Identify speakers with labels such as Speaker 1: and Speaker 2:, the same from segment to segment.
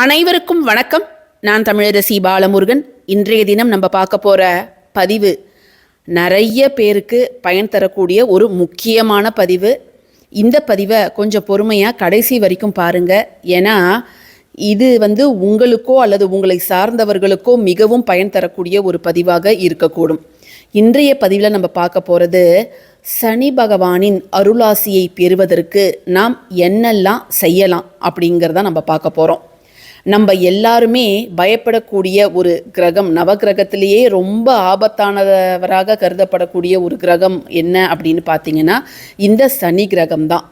Speaker 1: அனைவருக்கும் வணக்கம். நான் தமிழரசி பாலமுருகன். இன்றைய தினம் நம்ம பார்க்க போகிற பதிவு நிறைய பேருக்கு பயன் தரக்கூடிய ஒரு முக்கியமான பதிவு. இந்த பதிவை கொஞ்சம் பொறுமையாக கடைசி வரைக்கும் பாருங்க. ஏன்னா இது வந்து உங்களுக்கோ அல்லது உங்களை சார்ந்தவர்களுக்கோ மிகவும் பயன் தரக்கூடிய ஒரு பதிவாக இருக்கக்கூடும். இன்றைய பதிவில் நம்ம பார்க்க போகிறது சனி பகவானின் அருளாசியை பெறுவதற்கு நாம் என்னெல்லாம் செய்யலாம் அப்படிங்கிறத நம்ம பார்க்க போகிறோம் நம்ம எல்லாருமே பயப்படக்கூடிய ஒரு கிரகம் நவகிரகத்திலேயே ரொம்ப ஆபத்தானவராக கருதப்படக்கூடிய ஒரு கிரகம் என்ன அப்படின்னு பார்த்தீங்கன்னா இந்த சனி கிரகம் தான்.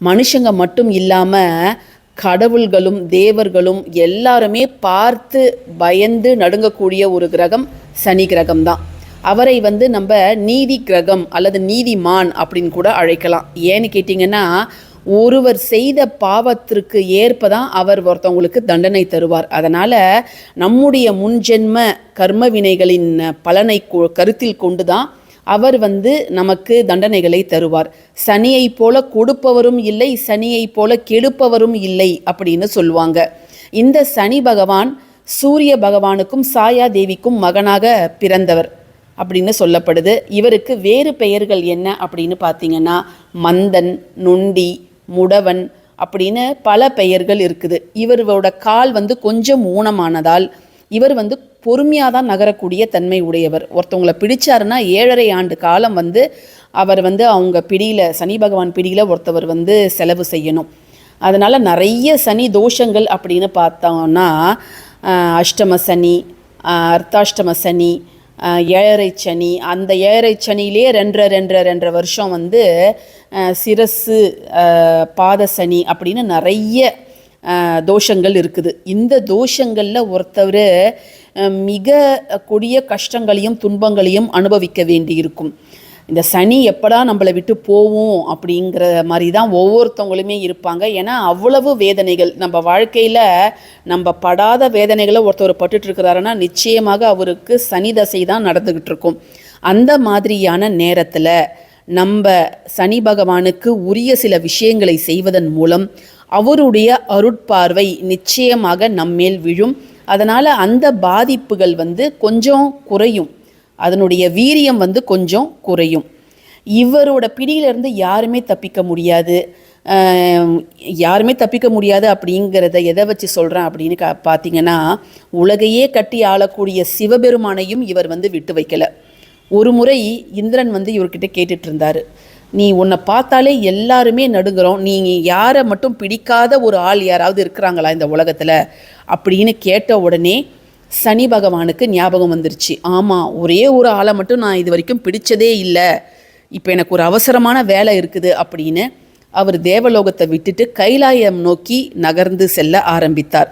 Speaker 1: மனுஷங்க மட்டும் இல்லாமல் கடவுள்களும் தேவர்களும் எல்லாருமே பார்த்து பயந்து நடுங்கக்கூடிய ஒரு கிரகம் சனி கிரகம் தான். அவரை வந்து நம்ம நீதி கிரகம் அல்லது நீதிமான் அப்படின்னு கூட அழைக்கலாம். ஏன்னு கேட்டிங்கன்னா ஒருவர் செய்த பாவத்திற்கு ஏற்ப தான் அவர் ஒருத்தவங்களுக்கு தண்டனை தருவார். அதனால் நம்முடைய முன்ஜென்ம கர்ம வினைகளின் பலனை கொ- கருத்தில் கொண்டு தான் அவர் வந்து நமக்கு தண்டனைகளை தருவார். சனியைப் போல கொடுப்பவரும் இல்லை சனியைப் போல கெடுப்பவரும் இல்லை அப்படின்னு சொல்லுவாங்க. இந்த சனி பகவான் சூரிய பகவானுக்கும் சாயா தேவிக்கும் மகனாக பிறந்தவர் அப்படின்னு சொல்லப்படுது. இவருக்கு வேறு பெயர்கள் என்ன அப்படின்னு பார்த்தீங்கன்னா மந்தன் நொண்டி முடவன் அப்படின்னு பல பெயர்கள் இருக்குது. இவரோட கால் வந்து கொஞ்சம் ஊனமானதால் இவர் வந்து பொறுமையாக தான் நகரக்கூடிய தன்மை உடையவர். ஒருத்தவங்களை பிடிச்சாருன்னா ஏழரை ஆண்டு காலம் வந்து அவர் வந்து அவங்க பிடியில் சனி பகவான் பிடியில் ஒருத்தவர் வந்து செலவு செய்யணும். அதனால் நிறைய சனி தோஷங்கள் அப்படின்னு பார்த்தோம்னா அஷ்டம சனி அர்த்தாஷ்டம சனி ஏழரை சனி. அந்த ஏழரை சனியிலே ரெண்டரை ரெண்டரை ரெண்டரை வருஷம் வந்து சிரசு பாத சனி அப்படின்னு நிறைய தோஷங்கள் இருக்குது. இந்த தோஷங்களில் ஒருத்தவர் மிக கொடிய கஷ்டங்களையும் துன்பங்களையும் அனுபவிக்க வேண்டியிருக்கும். இந்த சனி எப்படா நம்மளை விட்டு போவோம் அப்படிங்கிற மாதிரி தான் ஒவ்வொருத்தவங்களுமே இருப்பாங்க. ஏன்னா அவ்வளவு வேதனைகள். நம்ம வாழ்க்கையில் நம்ம படாத வேதனைகளை ஒருத்தர் பட்டுட்டு இருக்கிறாருன்னா நிச்சயமாக அவருக்கு சனி தசை தான் நடந்துக்கிட்டு இருக்கும் அந்த மாதிரியான நேரத்தில் நம்ம சனி பகவானுக்கு உரிய சில விஷயங்களை செய்வதன் மூலம் அவருடைய அருட்பார்வை நிச்சயமாக நம்மேல் விழும். அதனால் அந்த பாதிப்புகள் வந்து கொஞ்சம் குறையும். அதனுடைய வீரியம் வந்து கொஞ்சம் குறையும். இவரோட பிடியிலிருந்து யாருமே தப்பிக்க முடியாது. யாருமே தப்பிக்க முடியாது அப்படிங்கிறத எதை வச்சு சொல்கிறேன் அப்படின்னு கா பார்த்தீங்கன்னா உலகையே கட்டி ஆளக்கூடிய சிவபெருமானையும் இவர் வந்து விட்டு வைக்கல. ஒரு முறை இந்திரன் வந்து இவர்கிட்ட கேட்டுட்டு இருந்தார். நீ உன்னை பார்த்தாலே எல்லாருமே நடுங்குறோம். நீ யாரை மட்டும் பிடிக்காத ஒரு ஆள் யாராவது இருக்கிறாங்களா இந்த உலகத்தில்? அப்படின்னு கேட்ட உடனே சனி பகவானுக்கு ஞாபகம் வந்துருச்சு. ஆமாம் ஒரே ஒரு ஆளை மட்டும் நான் இது வரைக்கும் பிடிச்சதே இல்லை. இப்போ எனக்கு ஒரு அவசரமான வேலை இருக்குது அப்படின்னு அவர் தேவலோகத்தை விட்டுட்டு கைலாயம் நோக்கி நகர்ந்து செல்ல ஆரம்பித்தார்.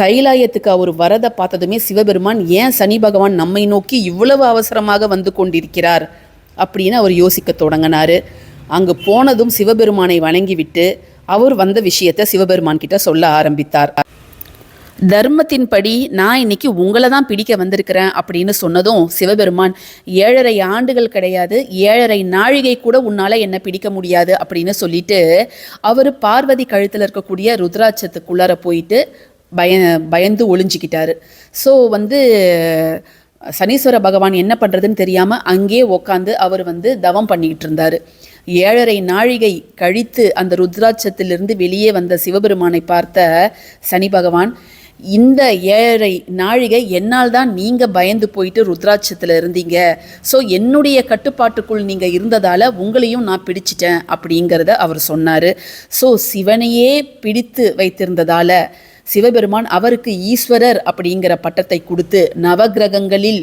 Speaker 1: கைலாயத்துக்கு அவர் வரதை பார்த்ததுமே சிவபெருமான் ஏன் சனி பகவான் நம்மை நோக்கி இவ்வளவு அவசரமாக வந்து கொண்டிருக்கிறார்? அப்படின்னு அவர் யோசிக்க தொடங்கினாரு. அங்கு போனதும் சிவபெருமானை வணங்கிவிட்டு அவர் வந்த விஷயத்தை சிவபெருமான் கிட்ட சொல்ல ஆரம்பித்தார். தர்மத்தின்படி நான் இன்னைக்கு உங்களை தான் பிடிக்க வந்திருக்கிறேன் அப்படின்னு சொன்னதும் சிவபெருமான் ஏழரை ஆண்டுகள் கிடையாது ஏழரை நாழிகை கூட உன்னால் என்னை பிடிக்க முடியாது அப்படின்னு சொல்லிட்டு அவர் பார்வதி கழுத்தில் இருக்கக்கூடிய ருத்ராட்சத்துக்குள்ளார போயிட்டு பய பயந்து ஒளிஞ்சிக்கிட்டாரு. ஸோ வந்து சனீஸ்வர பகவான் என்ன பண்ணுறதுன்னு தெரியாமல் அங்கேயே உக்காந்து அவர் வந்து தவம் பண்ணிக்கிட்டு இருந்தார். ஏழரை நாழிகை கழித்து அந்த ருத்ராட்சத்திலிருந்து வெளியே வந்த சிவபெருமானை பார்த்த சனி பகவான் இந்த ஏழரை நாழிகை என்னால் தான் நீங்கள் பயந்து போயிட்டு ருத்ராட்சத்தில் இருந்தீங்க. ஸோ என்னுடைய கட்டுப்பாட்டுக்குள் நீங்கள் இருந்ததால் உங்களையும் நான் பிடிச்சிட்டேன் அப்படிங்கிறத அவர் சொன்னார். ஸோ சிவனையே பிடித்து வைத்திருந்ததால் சிவபெருமான் அவருக்கு ஈஸ்வரர் அப்படிங்கிற பட்டத்தை கொடுத்து நவக்கிரகங்களில்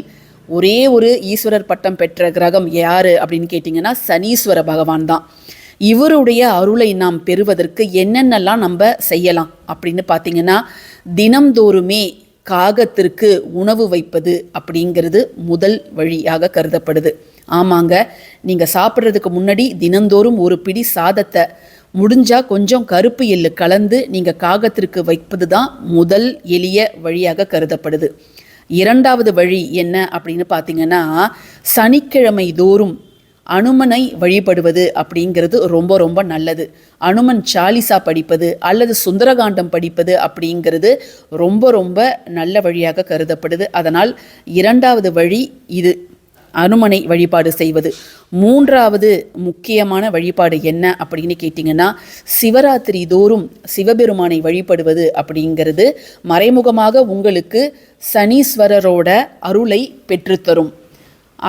Speaker 1: ஒரே ஒரு ஈஸ்வரர் பட்டம் பெற்ற கிரகம் யார் அப்படின்னு கேட்டிங்கன்னா சனீஸ்வர பகவான் தான். இவருடைய அருளை நாம் பெறுவதற்கு என்னென்னலாம் நம்ம செய்யலாம்? அப்படின்னு பார்த்தீங்கன்னா தினம்தோறுமே காகத்திற்கு உணவு வைப்பது அப்படிங்கிறது முதல் வழியாக கருதப்படுது. ஆமாங்க நீங்கள் சாப்பிட்றதுக்கு முன்னாடி தினந்தோறும் ஒரு பிடி சாதத்தை முடிஞ்சால் கொஞ்சம் கருப்பு எள்ளு கலந்து நீங்கள் காகத்திற்கு வைப்பது தான் முதல் எளிய வழியாக கருதப்படுது. இரண்டாவது வழி என்ன அப்படின்னு பார்த்தீங்கன்னா சனிக்கிழமை தோறும் அனுமனை வழிபடுவது அப்படிங்கிறது ரொம்ப ரொம்ப நல்லது. அனுமன் சாலிசா படிப்பது அல்லது சுந்தரகாண்டம் படிப்பது அப்படிங்கிறது ரொம்ப ரொம்ப நல்ல வழியாக கருதப்படுது. அதனால் இரண்டாவது வழி இது அனுமனை வழிபாடு செய்வது. மூன்றாவது முக்கியமான வழிபாடு என்ன அப்படின்னு கேட்டிங்கன்னா சிவராத்திரி தோறும் சிவபெருமானை வழிபடுவது அப்படிங்கிறது மறைமுகமாக உங்களுக்கு சனீஸ்வரரோட அருளை பெற்றுத்தரும்.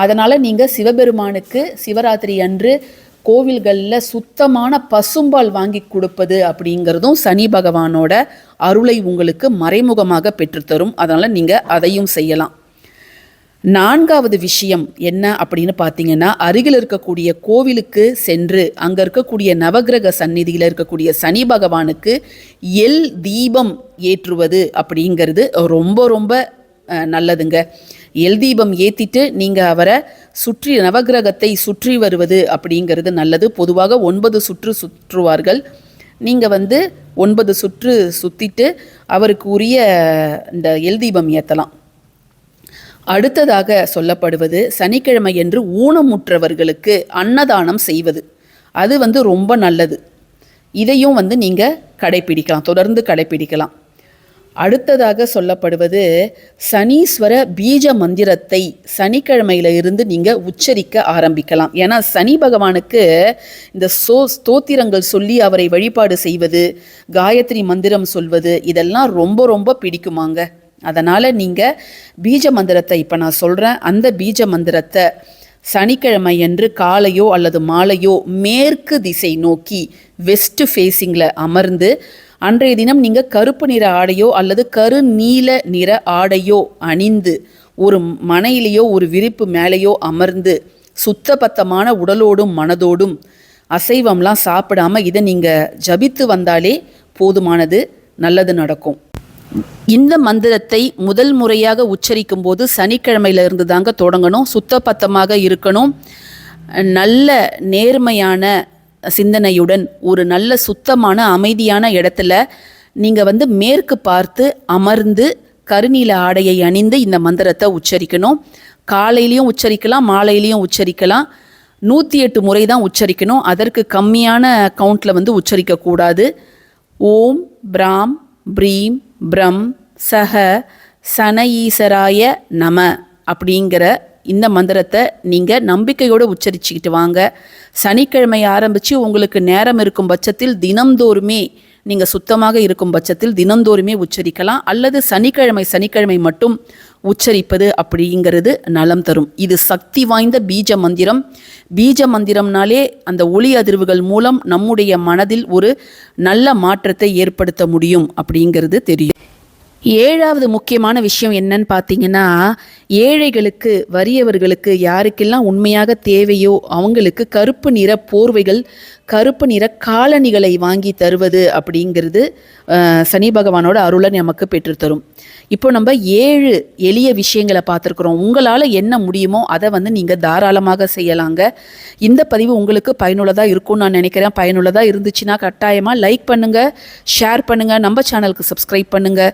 Speaker 1: அதனால் நீங்கள் சிவபெருமானுக்கு சிவராத்திரி அன்று கோவில்களில் சுத்தமான பசும்பால் வாங்கி கொடுப்பது அப்படிங்கிறதும் சனி பகவானோட அருளை உங்களுக்கு மறைமுகமாக பெற்றுத்தரும். அதனால் நீங்கள் அதையும் செய்யலாம். நான்காவது விஷயம் என்ன அப்படின்னு பார்த்தீங்கன்னா அருகில் இருக்கக்கூடிய கோவிலுக்கு சென்று அங்கே இருக்கக்கூடிய நவகிரக சந்நிதியில் இருக்கக்கூடிய சனி பகவானுக்கு எல் தீபம் ஏற்றுவது அப்படிங்கிறது ரொம்ப ரொம்ப நல்லதுங்க. எல் தீபம் ஏற்றிட்டு நீங்கள் அவரை சுற்றி நவகிரகத்தை சுற்றி வருவது அப்படிங்கிறது நல்லது. பொதுவாக ஒன்பது சுற்று சுற்றுவார்கள். நீங்கள் வந்து ஒன்பது சுற்று சுற்றிட்டு அவருக்கு உரிய இந்த எல் தீபம் ஏற்றலாம் அடுத்ததாக சொல்லப்படுவது சனிக்கிழமை என்று ஊனமுற்றவர்களுக்கு அன்னதானம் செய்வது. அது வந்து ரொம்ப நல்லது. இதையும் வந்து நீங்கள் கடைப்பிடிக்கலாம். தொடர்ந்து கடைப்பிடிக்கலாம். அடுத்ததாக சொல்லப்படுவது சனீஸ்வர பீஜ மந்திரத்தை சனிக்கிழமையில இருந்து நீங்கள் உச்சரிக்க ஆரம்பிக்கலாம். ஏன்னா சனி பகவானுக்கு இந்த சோ ஸ்தோத்திரங்கள் சொல்லி அவரை வழிபாடு செய்வது காயத்ரி மந்திரம் சொல்வது இதெல்லாம் ரொம்ப ரொம்ப பிடிக்குமாங்க. அதனால் நீங்கள் பீஜ மந்திரத்தை இப்போ நான் சொல்கிறேன் அந்த பீஜ மந்திரத்தை சனிக்கிழமை அன்று காலையோ அல்லது மாலையோ மேற்கு திசை நோக்கி வெஸ்ட் ஃபேஸிங்கில் அமர்ந்து அன்றைய தினம் நீங்கள் கருப்பு நிற ஆடையோ அல்லது கரு நீல நிற ஆடையோ அணிந்து ஒரு மனையிலேயோ ஒரு விரிப்பு மேலேயோ அமர்ந்து சுத்தபத்தமான உடலோடும் மனதோடும் அசைவம்லாம் சாப்பிடாம இதை நீங்கள் ஜபித்து வந்தாலே போதுமானது நல்லது நடக்கும். இந்த மந்திரத்தை முதல் முறையாக உச்சரிக்கும் போது சனிக்கிழமையில இருந்து தாங்க தொடங்கணும். சுத்தபத்தமாக இருக்கணும். நல்ல நேர்மையான சிந்தனையுடன் ஒரு நல்ல சுத்தமான அமைதியான இடத்துல நீங்கள் வந்து மேற்கு பார்த்து அமர்ந்து கருநீல ஆடையை அணிந்து இந்த மந்திரத்தை உச்சரிக்கணும். காலையிலையும் உச்சரிக்கலாம் மாலையிலையும் உச்சரிக்கலாம். நூற்றி எட்டு முறை தான் உச்சரிக்கணும். அதற்கு கம்மியான கவுண்டில் வந்து உச்சரிக்கக்கூடாது ஓம் பிராம் ப்ரீம் பிரம் சஹ சனஈசராய நம அப்படிங்கிற இந்த மந்திரத்தை நீங்கள் நம்பிக்கையோடு உச்சரிச்சுக்கிட்டு வாங்க. சனிக்கிழமை ஆரம்பித்து உங்களுக்கு நேரம் இருக்கும் பட்சத்தில் தினம்தோறுமே நீங்கள் சுத்தமாக இருக்கும் பட்சத்தில் தினந்தோறுமே உச்சரிக்கலாம். அல்லது சனிக்கிழமை சனிக்கிழமை மட்டும் உச்சரிப்பது அப்படிங்கிறது நலம் தரும். இது சக்தி வாய்ந்த பீஜ மந்திரம். பீஜ மந்திரம்னாலே அந்த ஒளி அதிர்வுகள் மூலம் நம்முடைய மனதில் ஒரு நல்ல மாற்றத்தை ஏற்படுத்த முடியும் அப்படிங்கிறது தெரியும். ஏழாவது முக்கியமான விஷயம் என்னன்னு பார்த்தீங்கன்னா ஏழைகளுக்கு வறியவர்களுக்கு யாருக்கெல்லாம் உண்மையாக தேவையோ அவங்களுக்கு கருப்பு நிற போர்வைகள் கருப்பு நிற காலணிகளை வாங்கி தருவது அப்படிங்கிறது சனி பகவானோட அருளை நமக்கு பெற்றுத்தரும் இப்போ நம்ம ஏழு எளிய விஷயங்களை பார்த்துருக்குறோம். உங்களால் என்ன முடியுமோ அதை வந்து நீங்கள் தாராளமாக செய்யலாங்க. இந்த பதிவு உங்களுக்கு பயனுள்ளதாக இருக்கும்னு நான் நினைக்கிறேன். பயனுள்ளதாக இருந்துச்சுன்னா கட்டாயமாக லைக் பண்ணுங்கள் ஷேர் பண்ணுங்கள் நம்ம சேனலுக்கு சப்ஸ்கிரைப் பண்ணுங்கள்